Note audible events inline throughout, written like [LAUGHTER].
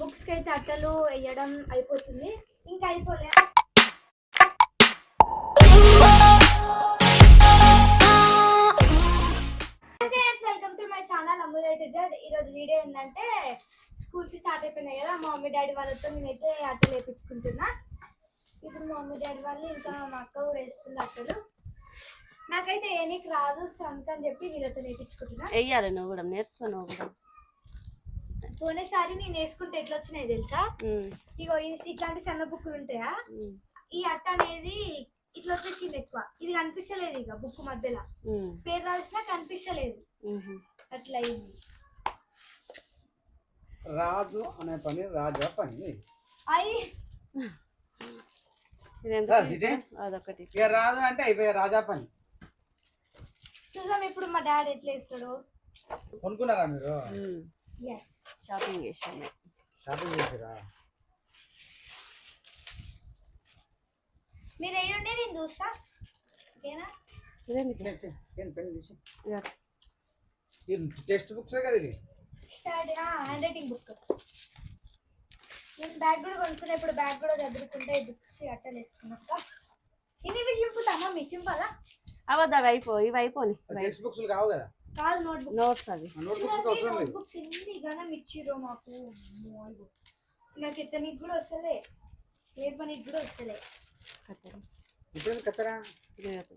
బుక్స్కి అయితే అట్టలు వేయడం అయిపోతుంది. ఇంకా అయిపోలే. వెల్కమ్ టు మై ఛానల్ అమ్ములే డిజైన్ ఈ రోజు వీడియో ఏంటంటే స్కూల్స్ స్టార్ట్ అయిపోయినాయి కదా మా మమ్మీ డాడీ వాళ్ళతో నేనైతే అట్టలు వేయించుకుంటున్నా. ఇప్పుడు మా మమ్మీ డాడీ వాళ్ళు ఇంకా మా అక్క కూడా వేస్తుంది అట్టలు. నాకైతే ఏనికి రాదు సో అని చెప్పి వీళ్ళతో నేర్పించుకుంటున్నా. వెయ్యాలి నువ్వు కూడా నేర్చుకో నువ్వు కూడా. పోయినసారి నేను వేసుకుంటే ఎట్లా వచ్చినాయి తెలుసా ఇగో ఇది ఇట్లాంటి సన్న బుక్కులు ఉంటాయా? ఈ అట్ట అనేది ఇట్లా వచ్చేసింది ఎక్కువ. ఇది కనిపిస్తలేదు ఇక బుక్ మధ్యలో. పేరు రాసినా కనిపిస్తలేదు. ఉమ్. అట్లా అయింది రాజు అనే పని రాజా పని. అయి. అదొకటి ఇక రాజు అంటే అయిపోయా రాజా పని. చూసాం ఇప్పుడు మా డాడీ ఎట్లా వేస్తాడు కొనుక్కున్నారా మీరు? షాపింగ్ చేసాను షాపింగ్ చేసిరా మీరు వేయండి నేను చూస్తా ఓకేనా టెక్స్ట్ బుక్స్ కదా ఇది స్టార్ట్ హ్యాండ్ రైటింగ్ బుక్ నేను బ్యాగ్ కూడా కొనుక్కునేప్పుడు బ్యాగ్ కూడా చదువుకుంటే బుక్స్ అట్టలు వేసుకున్నాక ఇవి ఇవి చింపుతామా? మీ చింపాలా? అవద్దు అవి అయిపో ఇవి అయిపోని. టెక్స్ట్ బుక్స్ కావు కదా. నోట్స్ అవి. నోట్బుక్స్ ఎన్ని గణం ఇచ్చిరో మాకు. నాకు ఎత్తనికి కూడా వస్తలే. ఏ పనికి కూడా వస్తలే. కత్తెర. ఇప్పుడు కచ్చరా ఇదే ఒకటి.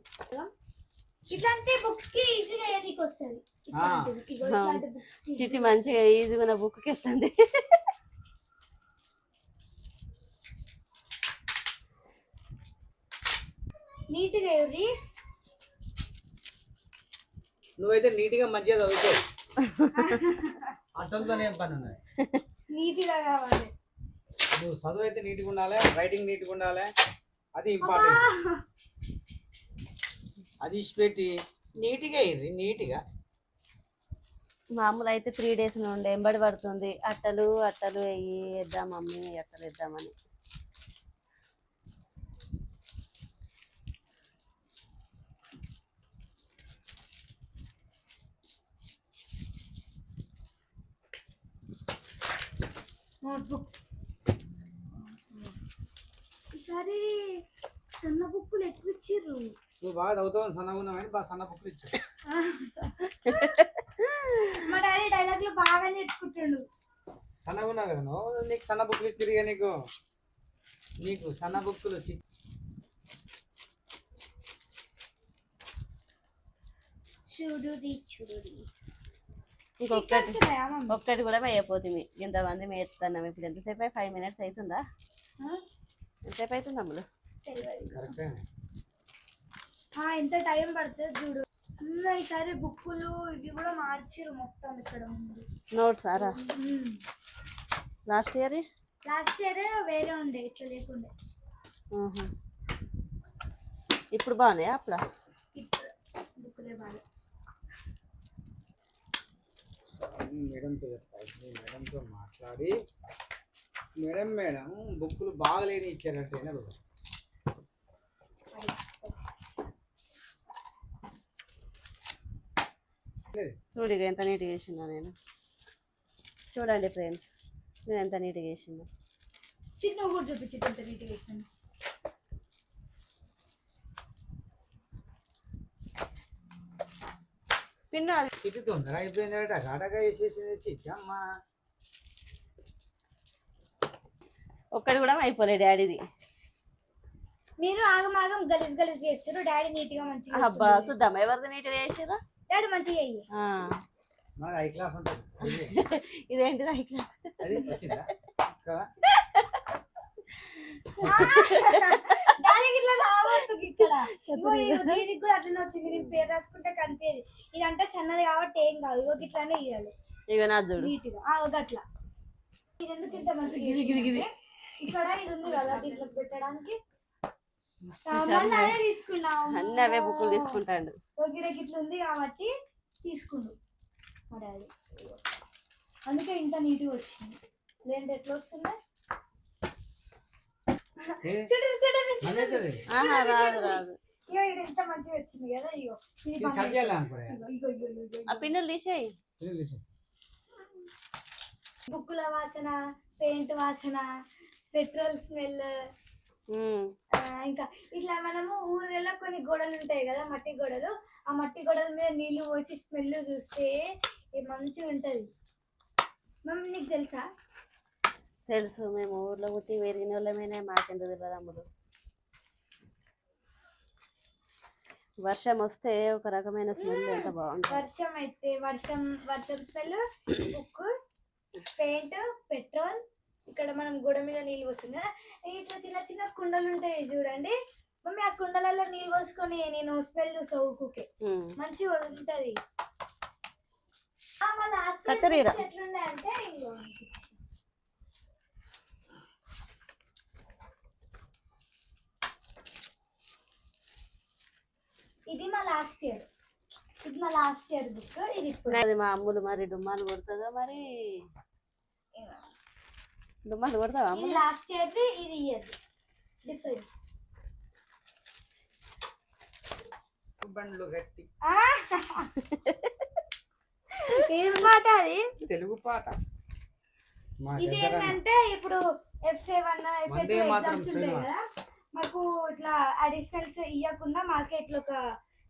ఇట్లాంటి బుక్స్కి ఈజీగా వస్తుంది? చిట్టి మంచిగా ఈజీగా నా బుక్ ఎత్తండి నీట్గా ఎవరి నువ్వైతే నీట్గా మంచిగా చదువుకో [LAUGHS] అట్టలతో ఏం పని ఉన్నది? నీట్గా కావాలి. నువ్వు చదువు అయితే నీట్గా ఉండాలి రైటింగ్ నీట్గా ఉండాలి అది ఇంపార్టెంట్. అది ఇచ్చిపెట్టి నీట్గా ఇర్రి నీట్గా. మామూలు అయితే త్రీ డేస్ నుండి ఎంబడి పడుతుంది. అట్టలు అట్టలు వెయ్యి వేద్దాం మమ్మీ అట్టలు వేద్దామని. నోట్బుక్స్. ఈసారి సన్న బుక్కులు ఎక్కువ ఇచ్చిర్రు? నువ్వు బాగా చదువుతావు సన్నగా ఉన్నావని బాగా సన్న బుక్లు ఇచ్చావు. మా డాడీ డైలాగ్లు బాగా నేర్చుకుంటాడు. సన్నగా ఉన్నావు కదా నువ్వు? నీకు సన్న బుక్లు ఇచ్చిరిగా నీకు? నీకు సన్న బుక్కులు చి- చూడుది చూడుది ఇంకొకటి? ఒక్కటి కూడా వేయపోతుంది ఇంతమంది మేస్తున్నాం ఇప్పుడు ఎంతసేపు ఫైవ్ మినిట్స్ అవుతుందా? ఎంతసేపు అవుతుంది అమ్ములు? ఎంత టైం పడుతుంది చూడు. ఈసారి బుక్కులు ఇవి కూడా మార్చిరు మొత్తం ఇక్కడ నోట్స్ ఆరా? Last year? లాస్ట్ ఇయర్ వేరే ఉండే ఇట్లా లేకుండే. ఇప్పుడు బాగున్నాయా అప్పుడు? బుక్కులే బాగా మేడంతో చెప్తా. ఇప్పుడు మేడంతో మాట్లాడి. మేడం మేడం బుక్కులు బాగలేని ఇచ్చారంటే వినరు. చూడు ఎంత నీట్గా వేసిందో నేను? చూడండి ఫ్రెండ్స్ నేను ఎంత నీట్గా వేసిందో చిన్న కూడా చూపించి ఎంత నీట్గా వేసినాను పిన్న అది చిట్టి తొందర అయిపోయిందట గాటగా వేసేసింది చిట్టి అమ్మ. ఒక్కటి కూడా అయిపోలే డాడీది. మీరు ఆగం ఆగం గలీజ్ గలీజ్ చేస్తారు డాడీ నీట్గా మంచిగా అబ్బా చూద్దాం ఎవరిది నీట్గా వేసారా డాడీ మంచిగా అయ్యి మనది ఐ క్లాస్ ఉంటుంది. ఇదేంటిది ఐ క్లాస్ అది వచ్చిందా? కదా? డాడీకి ఇట్లా రావద్దు ఇక్కడ. దీనికి కూడా అట్లనే వచ్చింది. నేను పేరు రాసుకుంటే కనిపించేది. ఇదంటే సన్నది కాబట్టి ఏం కాదు. ఇగో ఇట్లానే ఇవ్వాలి ఇక నా చూడు నీట్గా ఆ, ఒక అట్లా ఇది ఎందుకు ఇంత చేసిందంటే, ఇక్కడ ఇది ఉంది కదా దీంట్లో పెట్టడానికి. ఆ, మళ్ళీ అదే తీసుకున్నాం అన్ని అవే బుక్కులు తీసుకుంటాడు. ఇట్లా ఉంది కాబట్టి తీసుకుండు. మా డాడీ అందుకే ఇంత నీట్గా వచ్చింది. లేదంటే ఎట్లా? చూడండి చూడండి? ఆహా రాదు రాదు. ఇగో ఇక్కడ ఎంత మంచిగా వచ్చింది కదా ఇగో. ఇది ఇది బాగా కట్ చేయాలి అనుకోలే ఇగో ఇగో ఇగో ఇగో. ఆ పిన్నెలు తీసేయి. ఇది తీసి. బుక్కుల వాసన పెయింట్ వాసన పెట్రోల్ స్మెల్ ఉమ్. ఇంకా ఇట్లా మనము ఊర్లలో కొన్ని గోడలు ఉంటాయి కదా మట్టి గోడలు. ఆ మట్టి గోడల మీద నీళ్ళు పోసి స్మెల్ చూస్తే ఇది మంచిగా ఉంటది. మమ్మీ నీకు తెలుసా? తెలుసు మేము ఊర్లో పుట్టి పెరిగిన వాళ్ళమేనే మాకెందుకు తెలియదు అమ్ములు. వర్షం వస్తే ఒక రకమైన స్మెల్ ఎంత బాగుంటుంది. వర్షం అయితే వర్షం వర్షం స్మెల్ ఉక్కు పెయింట్ పెట్రోల్. ఇక్కడ మనం గోడ మీద నీళ్ళు పోస్తుంది ఇట్లా చిన్న చిన్న కుండలు ఉంటాయి చూడండి. మమ్మీ ఆ కుండలలో నీళ్ళు పోసుకొని నేను స్మెల్ ఉమ్. మంచిగా ఉంటది ఆ, మళ్ళీ ఇది మా లాస్ట్ ఇయర్ ఇది మా లాస్ట్ ఇయర్ బుక్ ఇది ఇప్పుడు. అది మా అమ్ములు మరి డుమ్మాలు కొడుతుందా మరి? డుమ్మాలు కొడతావా ఇది లాస్ట్ ఇయర్ ఇది ఇయర్ డిఫరెన్స్ బండ్లు గట్టి ఏం మాట అది? తెలుగు పాట. ఇది ఏంటంటే ఇప్పుడు F seven F Vande Mataram exams ఉంటాయి. కదా. మాకు ఇట్లా అడిషనల్స్ ఇవ్వకుండా మాకే ఇట్లా ఒక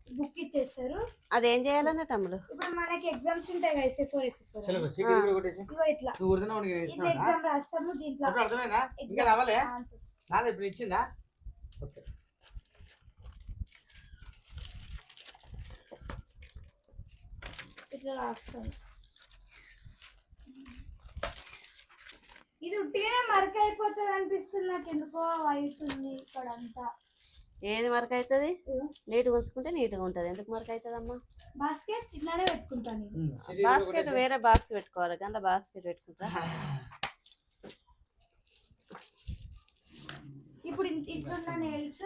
బుక్ ఇచ్చేస్తారు. అదేం చేయాలన్నట్టు అమ్ములు ఇప్పుడు మనకి ఎగ్జామ్స్ ఉంటాయి కదా ఎఫ్ ఫోర్ ఇగో ఇట్లా. ఎగ్జామ్ రాస్తాము దీంట్లో. నాది ఇప్పుడు ఇచ్చిందా? ఓకే. ఇట్లా రాస్తాను ఇది ఉట్టిగానే మరక అయిపోతుంది అనిపిస్తుంది నాకు ఎందుకో వైట్ ఉంది ఇక్కడ అంతా ఏది మరక అవుతుంది నీట్గా ఉంచుకుంటే నీట్గా ఉంటుంది. ఎందుకు మరక అవుతుంది అమ్మా బాస్కెట్ ఇట్లానే పెట్టుకుంటాను బాస్కెట్ వేరే బాక్స్ పెట్టుకోవాలి. కానీ బాస్కెట్ పెట్టుకుంటా. [LAUGHS] ఇప్పుడు ఇట్లున్న నెయిల్స్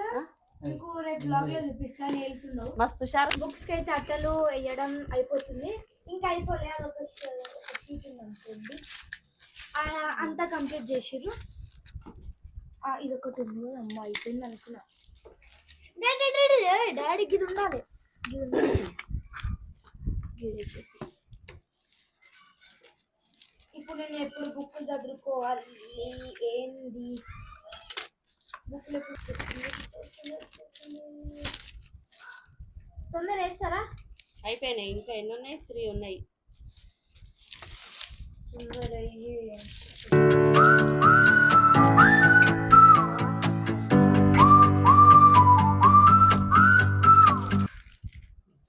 మీకు రేపు బ్లాగ్లో చూపిస్తా. నెయిల్స్ ఉండవు. మస్తు షార్ప్ బుక్స్కి అయితే అట్టలు వేయడం అయిపోతుంది. ఇంకా అయిపోలే అది ఒక షీట్ ఉంది అనుకోండి ఆ, అంతా కంప్లీట్ చేసిర్రు. ఇది ఒకటి ఉంది కదా, అమ్మ అయిపోయింది అనుకున్నా. డాడీ డాడీకి ఇది ఉండాలి. ఇప్పుడు నేను ఎప్పుడు బుక్కులు చదువుకోవాలి? ఏంది? బుక్లు ఎప్పుడు తొందర వేస్తారా? అయిపోయినాయి ఇంకా ఎన్ని ఉన్నాయి? త్రీ ఉన్నాయి. తొందర అయ్యి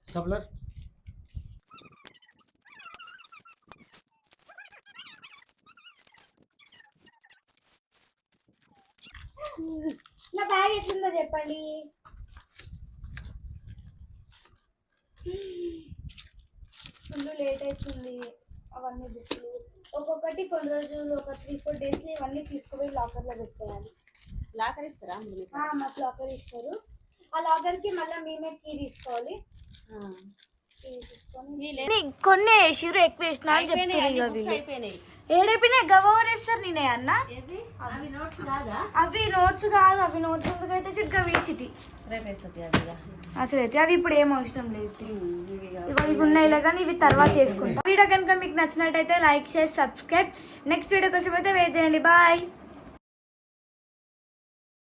సప్లర్ నా బ్యాగ్ ఎట్లుందో చెప్పండి ఫుల్ లేట్ అవుతుంది అవన్నీ బుక్లు ఒక్కొక్కటి కొన్ని రోజులు ఒక త్రీ ఫోర్ డేస్ ఇవన్నీ తీసుకుపోయి లాకర్లో పెట్టేయాలి లాకర్ ఇస్తారా మీకు? లాకర్ ఇస్తారు ఆ లాకర్కి మళ్ళీ మేమే కీ తీసుకోవాలి. కీ లే- కొన్ని వేసిరు ఎక్కువ వేసిన అని చెప్తున్నారు ఏడైపోయినాయి గవరేస్తారు నేనే అన్న? అవి నోట్స్ కాదా? అవి నోట్స్ కాదు అవి నోట్స్ ఎందుకైతే చిట్గా వీచిటి. అసలు అయితే అవి ఇప్పుడు ఏం అవసరం లేదు. ఇవి ఉన్నాయి కానీ ఇవి తర్వాత వేసుకుంటాం వీడియో కనుక మీకు నచ్చినట్టయితే లైక్ చేసి సబ్స్క్రైబ్. నెక్స్ట్ వీడియో కోసం అయితే వెయిట్ చేయండి. బాయ్